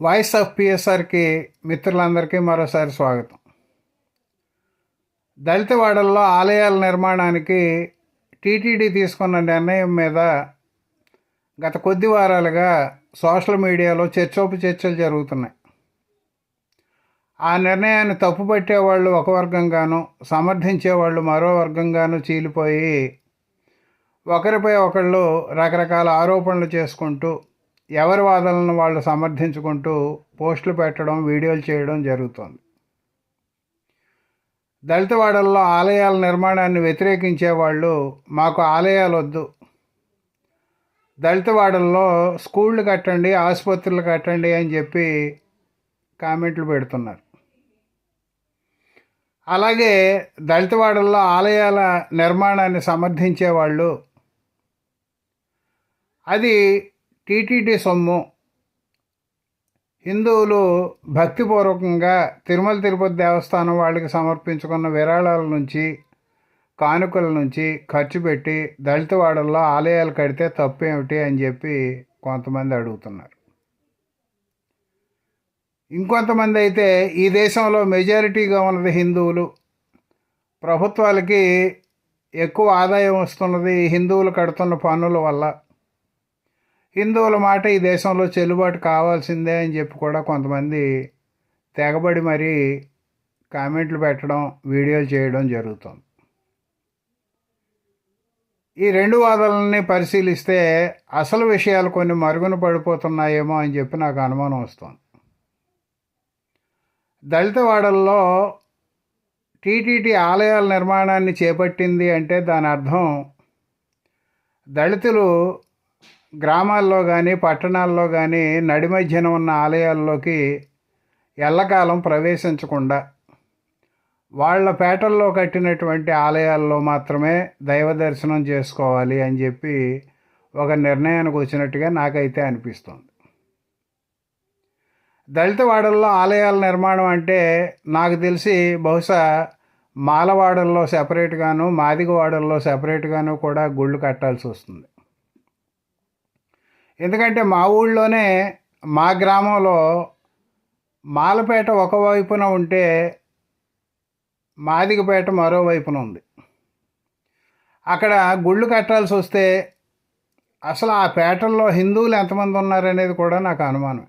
Voice of పిఎస్ఆర్కి మిత్రులందరికీ మరోసారి స్వాగతం. దళితవాడల్లో ఆలయాల నిర్మాణానికి టీటీడీ తీసుకున్న నిర్ణయం మీద గత కొద్ది వారాలుగా సోషల్ మీడియాలో చర్చోపు చర్చలు జరుగుతున్నాయి. ఆ నిర్ణయాన్ని తప్పుపట్టేవాళ్ళు ఒక వర్గంగాను సమర్థించేవాళ్ళు మరో వర్గంగాను చీలిపోయి ఒకరిపై ఒకళ్ళు రకరకాల ఆరోపణలు చేసుకుంటూ ఎవరి వాదనలను వాళ్ళు సమర్థించుకుంటూ పోస్టులు పెట్టడం వీడియోలు చేయడం జరుగుతోంది. దళితవాడల్లో ఆలయాల నిర్మాణాన్ని వ్యతిరేకించే వాళ్ళు మాకు ఆలయాలు వద్దు. దళితవాడల్లో స్కూళ్ళు కట్టండి ఆసుపత్రులు కట్టండి అని చెప్పి కామెంట్లు పెడుతున్నారు. అలాగే దళితవాడల్లో ఆలయాల నిర్మాణాన్ని సమర్థించే వాళ్ళు అది టీటీడీ సొమ్ము. హిందువులు భక్తిపూర్వకంగా తిరుమల తిరుపతి దేవస్థానం వాళ్ళకి సమర్పించుకున్న విరాళాల నుంచి కానుకల నుంచి ఖర్చు పెట్టి దళితవాడల్లో ఆలయాలు కడితే తప్పేమిటి అని చెప్పి కొంతమంది అడుగుతున్నారు. ఇంకొంతమంది అయితే ఈ దేశంలో మెజారిటీగా ఉన్నది హిందువులు. ప్రభుత్వాలకి ఎక్కువ ఆదాయం వస్తున్నది హిందువులు కడుతున్న పన్నుల వల్ల. హిందువుల మాట ఈ దేశంలో చెల్లుబాటు కావాల్సిందే అని చెప్పి కూడా కొంతమంది తెగబడి మరీ కామెంట్లు పెట్టడం వీడియోలు చేయడం జరుగుతుంది. ఈ రెండు వాదనల్ని పరిశీలిస్తే అసలు విషయాలు కొన్ని మరుగున పడిపోతున్నాయేమో అని చెప్పి నాకు అనుమానం వస్తుంది. దళితవాడల్లో టీటీటీ ఆలయాల నిర్మాణాన్ని చేపట్టింది అంటే దాని అర్థం దళితులు గ్రామాల్లో కానీ పట్టణాల్లో కానీ నడిమధ్యన ఉన్న ఆలయాల్లోకి ఎల్లకాలం ప్రవేశించకుండా వాళ్ళ పేటల్లో కట్టినటువంటి ఆలయాల్లో మాత్రమే దైవ దర్శనం చేసుకోవాలి అని చెప్పి ఒక నిర్ణయానికి వచ్చినట్టుగా నాకైతే అనిపిస్తుంది. దళితవాడల్లో ఆలయాల నిర్మాణం అంటే నాకు తెలిసి బహుశా మాలవాడల్లో సెపరేట్గాను మాదిగవాడల్లో సెపరేట్గాను కూడా గుళ్ళు కట్టాల్సి వస్తుంది. ఎందుకంటే మా ఊళ్ళోనే మా గ్రామంలో మాలపేట ఒకవైపున ఉంటే మాదిగపేట మరోవైపున ఉంది. అక్కడ గుళ్ళు కట్టాల్సి వస్తే అసలు ఆ పేటల్లో హిందువులు ఎంతమంది ఉన్నారనేది కూడా నాకు అనుమానం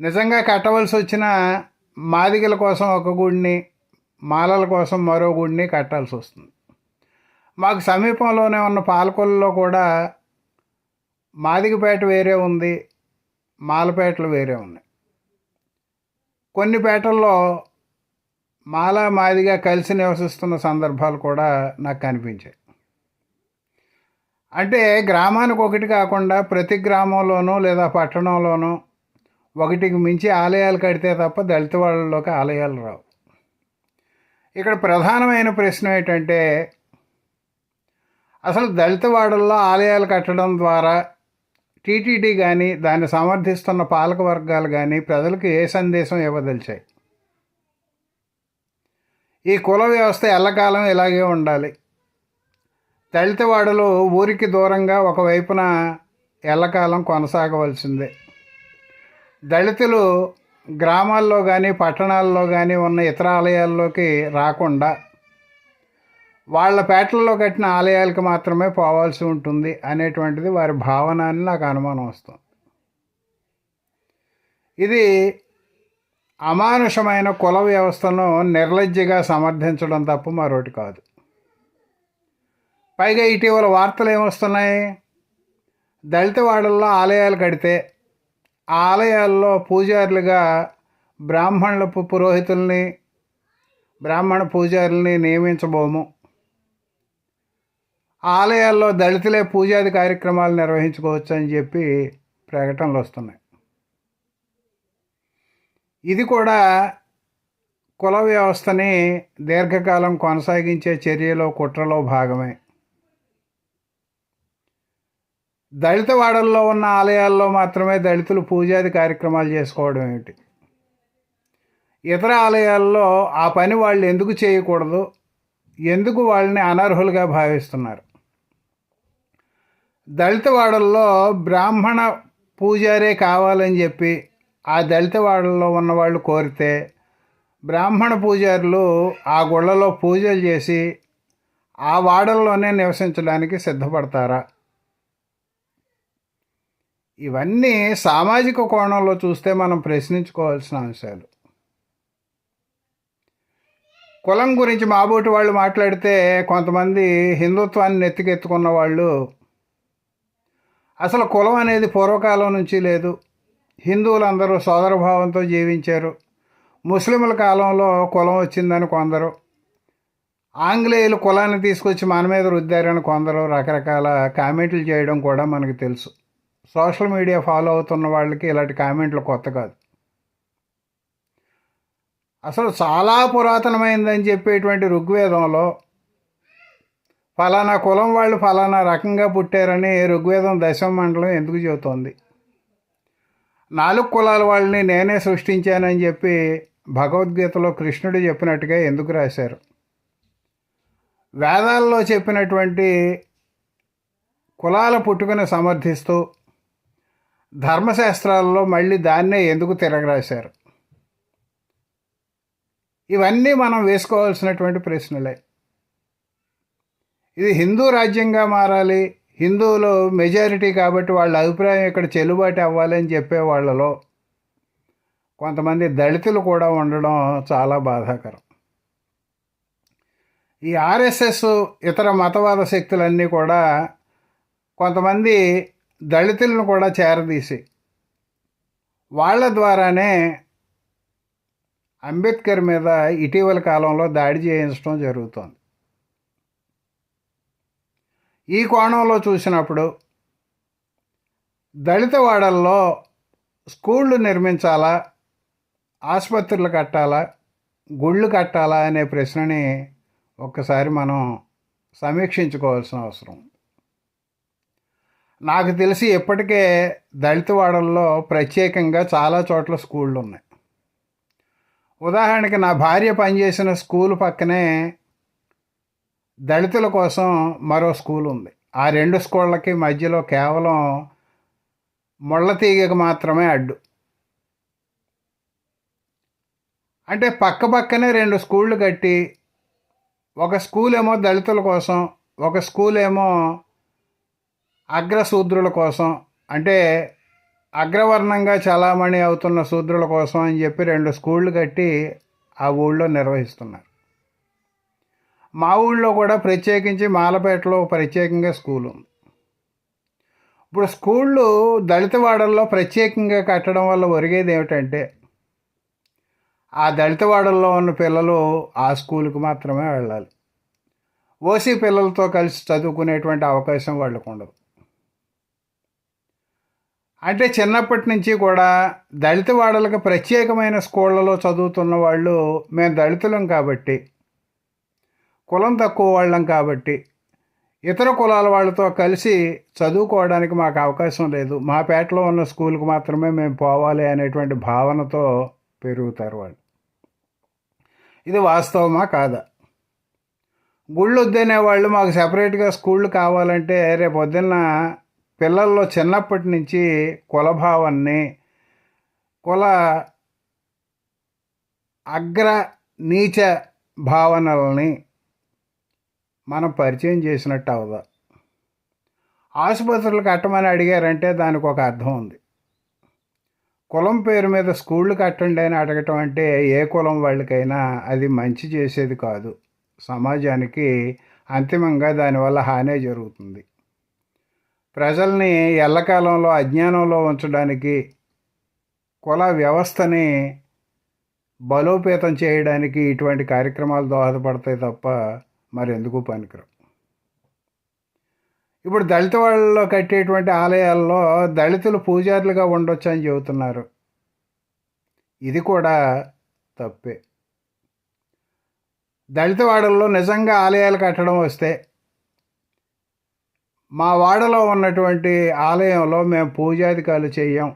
నిజంగా కట్టవలసి వచ్చిన మాదిగల కోసం ఒక గుడిని మాలల కోసం మరో గుడిని కట్టాల్సి వస్తుంది. మాకు సమీపంలోనే ఉన్న పాలకొల్లలో కూడా మాదిగపేట వేరే ఉంది మాలపేటలు వేరే ఉన్నాయి. కొన్ని పేటల్లో మాల మాదిగా కలిసి నివసిస్తున్న సందర్భాలు కూడా నాకు కనిపించాయి. అంటే గ్రామానికి ఒకటి కాకుండా ప్రతి గ్రామంలోనూ లేదా పట్టణంలోనూ ఒకటికి మించి ఆలయాలు కడితే తప్ప దళిత వాళ్ళలోకి ఆలయాలు రావు. ఇక్కడ ప్రధానమైన ప్రశ్న ఏంటంటే అసలు దళితవాడల్లో ఆలయాలు కట్టడం ద్వారా టీటీడీ కానీ దాన్ని సమర్థిస్తున్న పాలక వర్గాలు కానీ ప్రజలకు ఏ సందేశం ఇవ్వదలిచాయి. ఈ కుల వ్యవస్థ ఎల్లకాలం ఇలాగే ఉండాలి. దళితవాడలు ఊరికి దూరంగా ఒకవైపున ఎల్లకాలం కొనసాగవలసిందే. దళితులు గ్రామాల్లో కానీ పట్టణాల్లో కానీ ఉన్న ఇతర ఆలయాల్లోకి రాకుండా వాళ్ళ పేటల్లో కట్టిన ఆలయాలకు మాత్రమే పోవాల్సి ఉంటుంది అనేటువంటిది వారి భావన అని నాకు అనుమానం వస్తుంది. ఇది అమానుషమైన కుల వ్యవస్థను నిర్లజ్జగా సమర్థించడం తప్ప మరొకటి కాదు. పైగా ఇటీవల వార్తలు ఏమొస్తున్నాయి? దళితవాడల్లో ఆలయాలు కడితే ఆ ఆలయాల్లో పూజారులుగా బ్రాహ్మణుల పురోహితుల్ని బ్రాహ్మణ పూజారుల్ని నియమించబోము. ఆలయాల్లో దళితులే పూజాది కార్యక్రమాలు నిర్వహించుకోవచ్చు అని చెప్పి ప్రకటనలు వస్తున్నాయి. ఇది కూడా కుల వ్యవస్థని దీర్ఘకాలం కొనసాగించే చర్యలో కుట్రలో భాగమే. దళిత వాడల్లో ఉన్న ఆలయాల్లో మాత్రమే దళితులు పూజాది కార్యక్రమాలు చేసుకోవడం ఏమిటి? ఇతర ఆలయాల్లో ఆ పని వాళ్ళు ఎందుకు చేయకూడదు? ఎందుకు వాళ్ళని అనర్హులుగా భావిస్తున్నారు? దళిత వాడల్లో బ్రాహ్మణ పూజారే కావాలని చెప్పి ఆ దళిత వాడల్లో ఉన్నవాళ్ళు కోరితే బ్రాహ్మణ పూజారులు ఆ గుళ్ళలో పూజలు చేసి ఆ వాడల్లోనే నివసించడానికి సిద్ధపడతారా? ఇవన్నీ సామాజిక కోణంలో చూస్తే మనం ప్రశ్నించుకోవాల్సిన అంశాలు. కులం గురించి మాబోటి వాళ్ళు మాట్లాడితే కొంతమంది హిందుత్వాన్ని నెత్తికెత్తుకున్న వాళ్ళు అసలు కులం అనేది పూర్వకాలం నుంచి లేదు. హిందువులందరూ సోదరభావంతో జీవించారు. ముస్లింల కాలంలో కులం వచ్చిందని కొందరు. ఆంగ్లేయులు కులాన్ని తీసుకొచ్చి మన మీద రుద్దారని కొందరు రకరకాల కామెంట్లు చేయడం కూడా మనకు తెలుసు. సోషల్ మీడియా ఫాలో అవుతున్న వాళ్ళకి ఇలాంటి కామెంట్లు కొత్త కాదు. అసలు చాలా పురాతనమైందని చెప్పేటువంటి ఋగ్వేదంలో ఫలానా కులం వాళ్ళు ఫలానా రకంగా పుట్టారని ఋగ్వేదం దశమ మండలం ఎందుకు చెబుతోంది? నాలుగు కులాల వాళ్ళని నేనే సృష్టించానని చెప్పి భగవద్గీతలో కృష్ణుడు చెప్పినట్టుగా ఎందుకు రాశారు? వేదాల్లో చెప్పినటువంటి కులాల పుట్టుకను సమర్థిస్తూ ధర్మశాస్త్రాల్లో మళ్ళీ దాన్నే ఎందుకు తిరగరాశారు? ఇవన్నీ మనం వేసుకోవాల్సినటువంటి ప్రశ్నలే. ఇది హిందూ రాజ్యంగా మారాలి హిందువులు మెజారిటీ కాబట్టి వాళ్ళ అభిప్రాయం ఇక్కడ చెల్లుబాటు అవ్వాలని చెప్పే వాళ్ళలో కొంతమంది దళితులు కూడా ఉండడం చాలా బాధాకరం. ఈ ఆర్ఎస్ఎస్ ఇతర మతవాద శక్తులన్నీ కూడా కొంతమంది దళితులను కూడా చేరదీసి వాళ్ళ ద్వారానే అంబేద్కర్ మీద ఇటీవల కాలంలో దాడి చేయించడం జరుగుతోంది. ఈ కోణంలో చూసినప్పుడు దళితవాడల్లో స్కూళ్ళు నిర్మించాలా? ఆసుపత్రులు కట్టాలా? గుళ్ళు కట్టాలా? అనే ప్రశ్నని ఒక్కసారి మనం సమీక్షించుకోవాల్సిన అవసరం. నాకు తెలిసి ఇప్పటికే దళితవాడల్లో ప్రత్యేకంగా చాలా చోట్ల స్కూళ్ళు ఉన్నాయి ఉదాహరణకి నా భార్య పనిచేసిన స్కూల్ పక్కనే దళితుల కోసం మరో స్కూల్ ఉంది. ఆ రెండు స్కూళ్ళకి మధ్యలో కేవలం ముళ్ళ తీగకు మాత్రమే అడ్డు. అంటే పక్క పక్కనే రెండు స్కూళ్ళు కట్టి ఒక స్కూల్ ఏమో దళితుల కోసం ఒక స్కూల్ ఏమో అగ్రశూద్రుల కోసం అంటే అగ్రవర్ణంగా చలామణి అవుతున్న శూద్రుల కోసం అని చెప్పి రెండు స్కూళ్ళు కట్టి ఆ ఊళ్ళో నిర్వహిస్తున్నారు. మా ఊళ్ళో కూడా ప్రత్యేకించి మాలపేటలో ప్రత్యేకంగా స్కూల్ ఉంది. ఇప్పుడు స్కూళ్ళు దళితవాడల్లో ప్రత్యేకంగా కట్టడం వల్ల ఒరిగేది ఏమిటంటే ఆ దళితవాడల్లో ఉన్న పిల్లలు ఆ స్కూల్కి మాత్రమే వెళ్ళాలి. ఓసీ పిల్లలతో కలిసి చదువుకునేటువంటి అవకాశం వాళ్ళకు ఉండదు. అంటే చిన్నప్పటి నుంచి కూడా దళిత వాడలకు ప్రత్యేకమైన స్కూళ్ళలో చదువుతున్న వాళ్ళు మేము దళితులం కాబట్టి కులం తక్కువ వాళ్ళం కాబట్టి ఇతర కులాల వాళ్ళతో కలిసి చదువుకోవడానికి మాకు అవకాశం లేదు. మా పేటలో ఉన్న స్కూల్కి మాత్రమే మేము పోవాలి అనేటువంటి భావనతో పెరుగుతారు వాళ్ళు. ఇది వాస్తవమా కాదా? గుళ్ళు వద్దనే వాళ్ళు మాకు సెపరేట్గా స్కూళ్ళు కావాలంటే రేపు పొద్దున్న పిల్లల్లో చిన్నప్పటి నుంచి కులభావాన్ని కుల అగ్ర నీచ భావనల్ని మనం పరిచయం చేసినట్టు అవదా ఆసుపత్రులు కట్టమని అడిగారంటే దానికి ఒక అర్థం ఉంది. కులం పేరు మీద స్కూళ్ళు కట్టండి అని అడగటం అంటే ఏ కులం వాళ్ళకైనా అది మంచి చేసేది కాదు. సమాజానికి అంతిమంగా దానివల్ల హానే జరుగుతుంది. ప్రజల్ని ఎల్లకాలంలో అజ్ఞానంలో ఉంచడానికి కుల వ్యవస్థని బలోపేతం చేయడానికి ఇటువంటి కార్యక్రమాలు దోహదపడతాయి తప్ప మరెందుకు పనికిరావు? ఇప్పుడు దళిత వాళ్ళలో కట్టేటువంటి ఆలయాల్లో దళితులు పూజారులుగా ఉండొచ్చు అని చెబుతున్నారు. ఇది కూడా తప్పే. దళిత వాడల్లో నిజంగా ఆలయాలు కట్టడం వస్తే మా వాడలో ఉన్నటువంటి ఆలయంలో మేము పూజాధికారులు చెయ్యం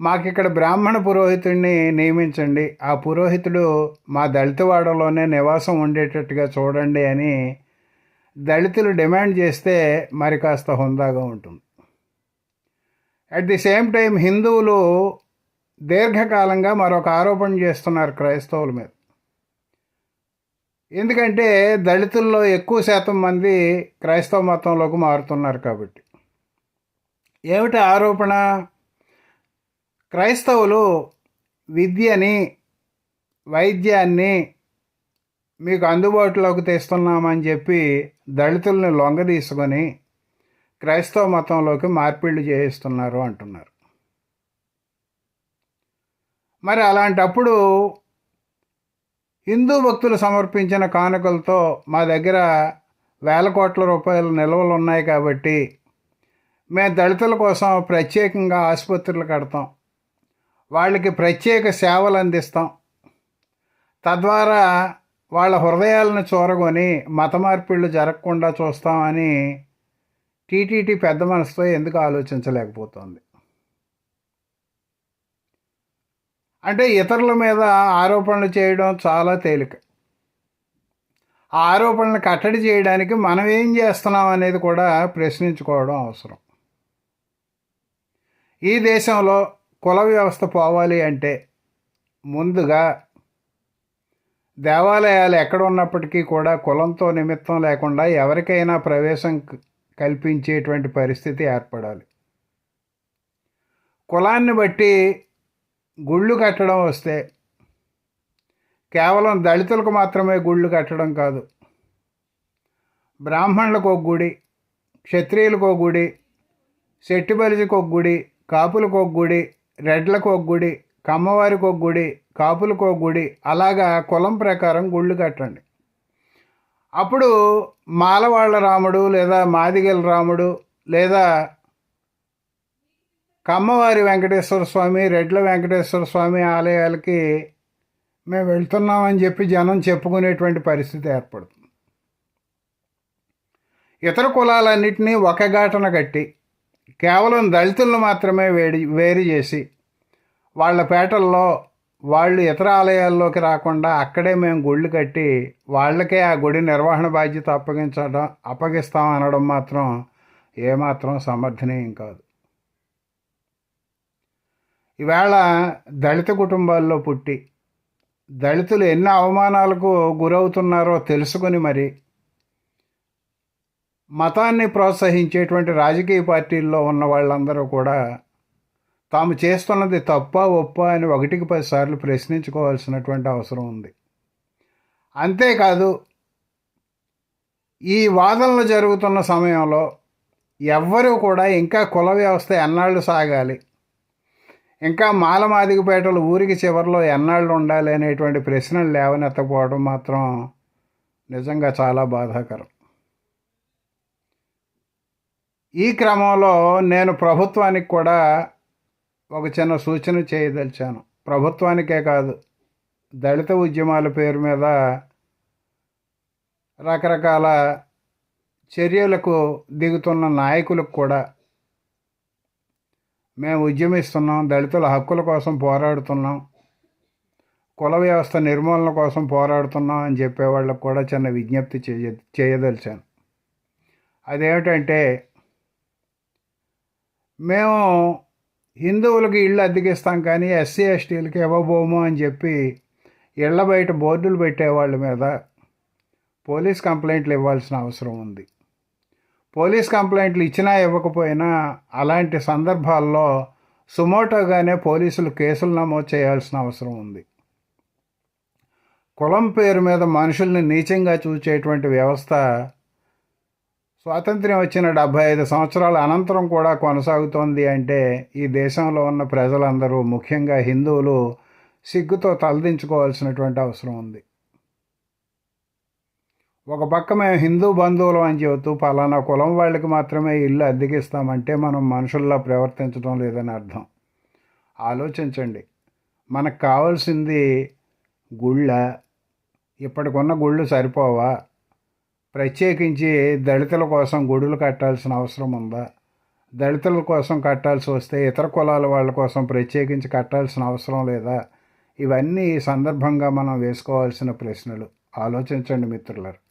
మాకు ఇక్కడ బ్రాహ్మణ పురోహితుడిని నియమించండి. ఆ పురోహితుడు మా దళితవాడలోనే నివాసం ఉండేటట్టుగా చూడండి అని దళితులు డిమాండ్ చేస్తే మరి కాస్త హుందాగా ఉంటుంది. అట్ ది సేమ్ టైం హిందువులు దీర్ఘకాలంగా మరొక ఆరోపణ చేస్తున్నారు క్రైస్తవుల మీద. ఎందుకంటే దళితుల్లో ఎక్కువ శాతం మంది క్రైస్తవ మతంలోకి మారుతున్నారు కాబట్టి. ఏమిటి ఆరోపణ? క్రైస్తవులు విద్యని వైద్యాన్ని మీకు అందుబాటులోకి తెస్తున్నామని చెప్పి దళితుల్ని లొంగ తీసుకొని క్రైస్తవ మతంలోకి మార్పిళ్ళు చేయిస్తున్నారు అంటున్నారు. మరి అలాంటప్పుడు హిందూ భక్తులు సమర్పించిన కానుకలతో మా దగ్గర వేల కోట్ల రూపాయల నిల్వలు ఉన్నాయి కాబట్టి మేము దళితుల కోసం ప్రత్యేకంగా ఆసుపత్రులు కడతాం. వాళ్ళకి ప్రత్యేక సేవలు అందిస్తాం. తద్వారా వాళ్ళ హృదయాలను చూరగొని మత మార్పిళ్ళు జరగకుండా చూస్తామని టీటీటీ పెద్ద మనసుతో ఎందుకు ఆలోచించలేకపోతుంది. అంటే ఇతరుల మీద ఆరోపణలు చేయడం చాలా తేలిక. ఆ ఆరోపణలు కట్టడి చేయడానికి మనం ఏం చేస్తున్నాం అనేది కూడా ప్రశ్నించుకోవడం అవసరం. ఈ దేశంలో కుల వ్యవస్థ పోవాలి అంటే ముందుగా దేవాలయాలు ఎక్కడ ఉన్నప్పటికీ కూడా కులంతో నిమిత్తం లేకుండా ఎవరికైనా ప్రవేశం కల్పించేటువంటి పరిస్థితి ఏర్పడాలి. కులాన్ని బట్టి గుళ్ళు కట్టడం వస్తే కేవలం దళితులకు మాత్రమే గుళ్ళు కట్టడం కాదు. బ్రాహ్మణులకు ఒక గుడి క్షత్రియులకు ఒక గుడి శెట్టిబలిజికి ఒక గుడి కాపులకు ఒక గుడి రెడ్లకు ఒక గుడి కమ్మవారికి ఒక గుడి కాపులకు ఒక గుడి అలాగా కులం ప్రకారం గుళ్ళు కట్టండి. అప్పుడు మాలవాళ్ళ రాముడు లేదా మాదిగల రాముడు లేదా కమ్మవారి వెంకటేశ్వర స్వామి రెడ్ల వెంకటేశ్వర స్వామి ఆలయాలకి మేము వెళ్తున్నామని చెప్పి జనం చెప్పుకునేటువంటి పరిస్థితి ఏర్పడుతుంది. ఇతర కులాలన్నింటినీ ఒక ఘాటన కట్టి కేవలం దళితులను మాత్రమే వేడి వేరు చేసి వాళ్ళ పేటల్లో వాళ్ళు ఇతర ఆలయాల్లోకి రాకుండా అక్కడే మేము గుళ్ళు కట్టి వాళ్ళకే ఆ గుడి నిర్వహణ బాధ్యత అప్పగించడం అప్పగిస్తాం అనడం మాత్రం ఏమాత్రం సమర్థనీయం కాదు. ఈవేళ దళిత కుటుంబాల్లో పుట్టి దళితులు ఎన్ని అవమానాలకు గురవుతున్నారో తెలుసుకొని మరి మతాన్ని ప్రోత్సహించేటువంటి రాజకీయ పార్టీల్లో ఉన్న వాళ్ళందరూ కూడా తాము చేస్తున్నది తప్ప ఒప్ప అని ఒకటికి పదిసార్లు ప్రశ్నించుకోవాల్సినటువంటి అవసరం ఉంది. అంతేకాదు ఈ వాదనలు జరుగుతున్న సమయంలో ఎవ్వరూ కూడా ఇంకా కుల వ్యవస్థ ఎన్నాళ్ళు సాగాలి? ఇంకా మాలమాదిగపేటలు ఊరికి చివరిలో ఎన్నాళ్ళు ఉండాలి అనేటువంటి ప్రశ్నలు లేవనెత్తకపోవడం మాత్రం నిజంగా చాలా బాధాకరం. ఈ క్రమంలో నేను ప్రభుత్వానికి కూడా ఒక చిన్న సూచన చేయదలిచాను. ప్రభుత్వానికే కాదు దళిత ఉద్యమాల పేరు మీద రకరకాల చర్యలకు దిగుతున్న నాయకులకు కూడా మేము ఉద్యమిస్తున్నాం దళితుల హక్కుల కోసం పోరాడుతున్నాం కుల వ్యవస్థ నిర్మూలన కోసం పోరాడుతున్నాం అని చెప్పేవాళ్ళకు కూడా చిన్న విజ్ఞప్తి చేయ చేయదలిచాను. అదేమిటంటే మేము హిందువులకి ఇళ్ళు అద్దెకిస్తాం కానీ ఎస్సీ ఎస్టీలకి ఇవ్వబోము అని చెప్పి ఇళ్ళ బయట బోర్డులు పెట్టేవాళ్ళ మీద పోలీస్ కంప్లైంట్లు ఇవ్వాల్సిన అవసరం ఉంది. పోలీస్ కంప్లైంట్లు ఇచ్చినా ఇవ్వకపోయినా అలాంటి సందర్భాల్లో సుమోటోగానే పోలీసులు కేసులు నమోదు చేయాల్సిన అవసరం ఉంది. కులం పేరు మీద మనుషుల్ని నీచంగా చూచేటువంటి వ్యవస్థ స్వాతంత్ర్యం వచ్చిన డెబ్భై ఐదు సంవత్సరాల అనంతరం కూడా కొనసాగుతోంది అంటే ఈ దేశంలో ఉన్న ప్రజలందరూ ముఖ్యంగా హిందువులు సిగ్గుతో తలదించుకోవాల్సినటువంటి అవసరం ఉంది. ఒక పక్క మేము హిందూ బంధువులు అని చెబుతూ పలానా కులం వాళ్ళకి మాత్రమే ఇల్లు అద్దెకిస్తామంటే మనం మనుషుల్లా ప్రవర్తించడం లేదని అర్థం. ఆలోచించండి. మనకు కావాల్సింది గుళ్ళ. ఇప్పటికున్న గుళ్ళు సరిపోవా? ప్రత్యేకించి దళితుల కోసం గుడులు కట్టాల్సిన అవసరం ఉందా? దళితుల కోసం కట్టాల్సి వస్తే ఇతర కులాల వాళ్ళ కోసం ప్రత్యేకించి కట్టాల్సిన అవసరం లేదా? ఇవన్నీ ఈ సందర్భంగా మనం వేసుకోవాల్సిన ప్రశ్నలు. ఆలోచించండి మిత్రులారు.